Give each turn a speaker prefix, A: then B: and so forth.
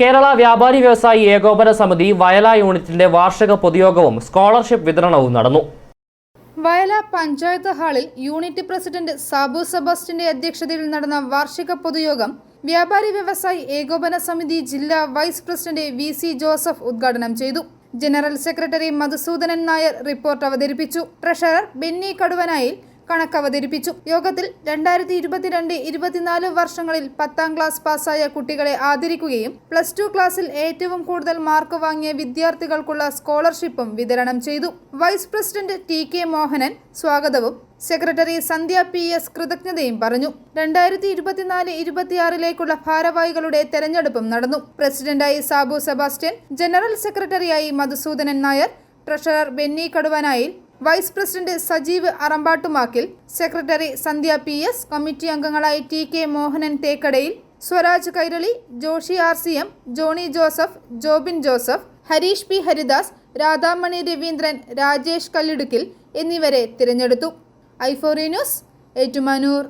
A: കേരള വ്യാപാരി വ്യവസായി ഏകോപന സമിതി വയല യൂണിറ്റിന്റെ വാർഷിക പൊതുയോഗവും സ്കോളർഷിപ്പ് വിതരണവും നടന്നു.
B: വയല പഞ്ചായത്ത് ഹാളിൽ യൂണിറ്റ് പ്രസിഡന്റ് സാബു സെബാസ്റ്റിന്റെ അധ്യക്ഷതയിൽ നടന്ന വാർഷിക പൊതുയോഗം വ്യാപാരി വ്യവസായി ഏകോപന സമിതി ജില്ലാ vice president V C Joseph ഉദ്ഘാടനം ചെയ്തു. General secretary Madhusoodanan Nair report അവതരിപ്പിച്ചു. ട്രഷറർ ബെന്നി കടുവനായിൽ കണക്ക് അവതരിപ്പിച്ചു യോഗത്തിൽ രണ്ടായിരത്തി ഇരുപത്തിരണ്ട് ഇരുപത്തിനാല് വർഷങ്ങളിൽ പത്താം ക്ലാസ് പാസ്സായ കുട്ടികളെ ആദരിക്കുകയും പ്ലസ് ടു ക്ലാസ്സിൽ ഏറ്റവും കൂടുതൽ മാർക്ക് വാങ്ങിയ വിദ്യാർത്ഥികൾക്കുള്ള സ്കോളർഷിപ്പും വിതരണം ചെയ്തു. Vice president T K Mohanan സ്വാഗതവും സെക്രട്ടറി സന്ധ്യ പി എസ് കൃതജ്ഞതയും പറഞ്ഞു. രണ്ടായിരത്തി ഇരുപത്തിനാല് ഇരുപത്തിയാറിലേക്കുള്ള ഭാരവാഹികളുടെ തെരഞ്ഞെടുപ്പും നടന്നു. പ്രസിഡന്റായി സാബു സെബാസ്റ്റ്യൻ ജനറൽ സെക്രട്ടറിയായി Madhusoodanan Nair treasurer Benny Kaduvanayil vice president Sajeev Arambattumakkil secretary Sandhya P S committee അംഗങ്ങളായ T K Mohanan Thekkadayil Swaraj Kairali Joshy R C M Johnny Joseph Jobin Joseph Harish P Haridas Radhamani Raveendran Rajesh Kallidukkil എന്നിവരെ തിരഞ്ഞെടുത്തു. ഐഫോറി news Ettumanoor.